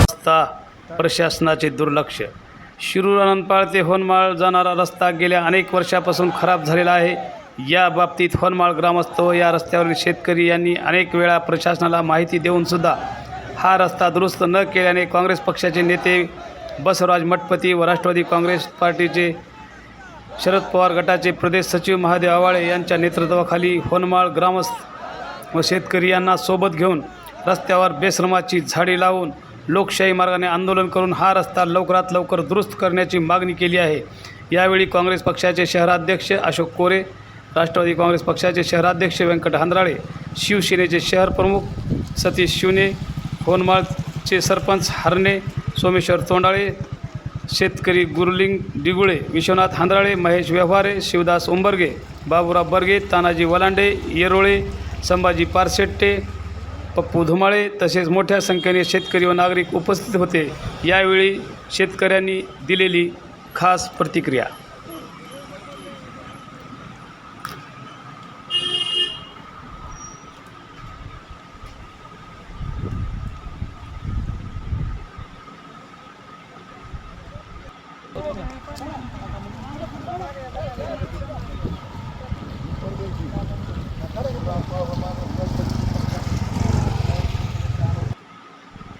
रस्ता प्रशासनाचे दुर्लक्ष. शिरूर अनंतपाळ ते होनमाळ जाणारा रस्ता गेल्या अनेक वर्षापासून खराब झालेला आहे. या बाबतीत होनमाळ ग्रामस्थ व या रस्त्यावरील शेतकरी यांनी अनेक वेळा प्रशासनाला माहिती देऊनसुद्धा हा रस्ता दुरुस्त न केल्याने काँग्रेस पक्षाचे नेते बसवराज मठपती व राष्ट्रवादी काँग्रेस पार्टीचे शरद पवार गटाचे प्रदेश सचिव महादेव आवाळे यांच्या नेतृत्वाखाली होनमाळ ग्रामस्थ व शेतकरी यांना सोबत घेऊन रस्त्यावर बेसरमाची झाडे लावून लोकशाही मार्गाने आंदोलन करून हा रस्ता लवकरात लवकर दुरुस्त करण्याची मागणी केली आहे. यावेळी काँग्रेस पक्षाचे शहराध्यक्ष अशोक कोरे राष्ट्रवादी काँग्रेस पक्षाचे शहराध्यक्ष व्यंकट हांद्राळे शिवसेनेचे शहर प्रमुख सतीश शिवने होनमाळचे सरपंच हरणे सोमेश्वर तोंडाळे शेतकरी गुरुलिंग डिगुळे विश्वनाथ हांदराळे महेश व्यवहारे शिवदास उंबर्गे बाबुराव बर्गे तानाजी वलांडे येरोळे संभाजी पारसेट्टे पप्पू धुमाळे तसेच मोठ्या संख्येने शेतकरी व नागरिक उपस्थित होते. यावेळी शेतकऱ्यांनी दिलेली खास प्रतिक्रिया.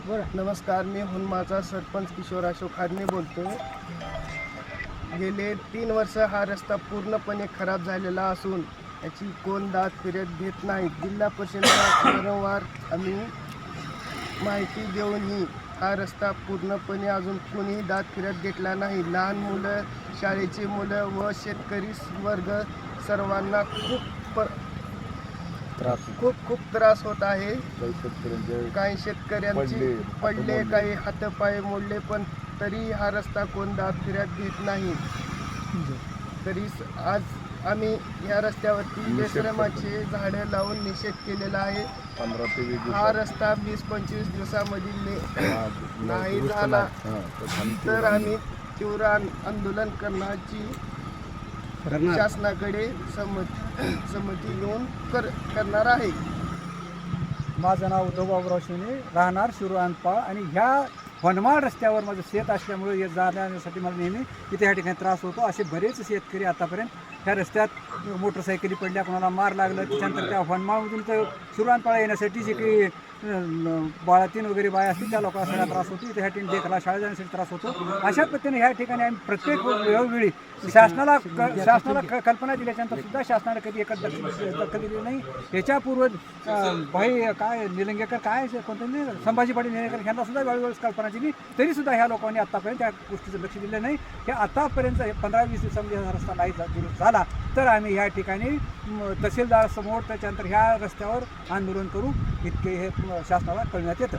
बरं नमस्कार मी हुनमाचा सरपंच किशोर अशोक हादने बोलतो गेले तीन वर्ष हा रस्ता पूर्णपणे खराब झालेला असून याची कोण दाद फिरत घेत नाही. जिल्हा परिषदेला वारंवार आम्ही माहिती देऊनही हा रस्ता पूर्णपणे अजून कोणीही दाद फिरत घेतला नाही. लहान मुलं शाळेची मुलं व शेतकरी वर्ग सर्वांना खूप प- खूप खूप त्रास होत आहे. काही शेतकऱ्यांचे पडले काही हातपाय मोडले पण तरी हा रस्ता कोण दाब फिरत घेत नाही. तरी स- आज आम्ही या रस्त्यावरती बेश्रमाचे झाडं लावून निषेध केलेला आहे. पंधरा ते वीस हा रस्ता वीस पंचवीस दिवसामधील ने- नाही झाला. तर आम्ही तीव्र आंदोलन करण्याची शासनाकडे संमती समिती येऊन कर करणार आहे. माझं नाव उद्धव बाबूराव शिवने राहणार शिरूरानपाळ आणि ह्या वनमाळ रस्त्यावर माझं शेत असल्यामुळे हे जाण्यासाठी मला नेहमी इथे ह्या ठिकाणी त्रास होतो. असे बरेच शेतकरी आतापर्यंत ह्या रस्त्यात मोटरसायकली पडल्या कोणाला मार लागला. त्याच्यानंतर त्या वनमाळमधून तर शिरूरानपाळा येण्यासाठी जे काही बाळातीन वगैरे बाया असतील त्या लोकांना सगळा त्रास होतो. इथे ह्या ठिकाणी देखला शाळेत जाण्यासाठी त्रास होतो. अशा पद्धतीने ह्या ठिकाणी आम्ही प्रत्येक वेळोवेळी शासनाला क- शासनाला क- कल्पना दिल्याच्यानंतर सुद्धा शासनाने कधी एकच दखल दिली नाही. याच्यापूर्व भाई काय निलंगेकर काय कोणत्या संभाजी पाटील निलंगेकर यांना सुद्धा वेळोवेळी कल्पना दिली. तरी सुद्धा ह्या लोकांनी आतापर्यंत त्या गोष्टीचं लक्ष दिलं नाही. हे आतापर्यंत हे पंधरा वीस दिवसामध्ये हा रस्ता नाही दुरुस्त झाला. तर आम्ही ह्या ठिकाणी तहसीलदारसमोर तहसीलदार समोर त्याच्यानंतर ह्या रस्त्यावर आंदोलन करू इतके हे शासनाला कळण्यात येतं.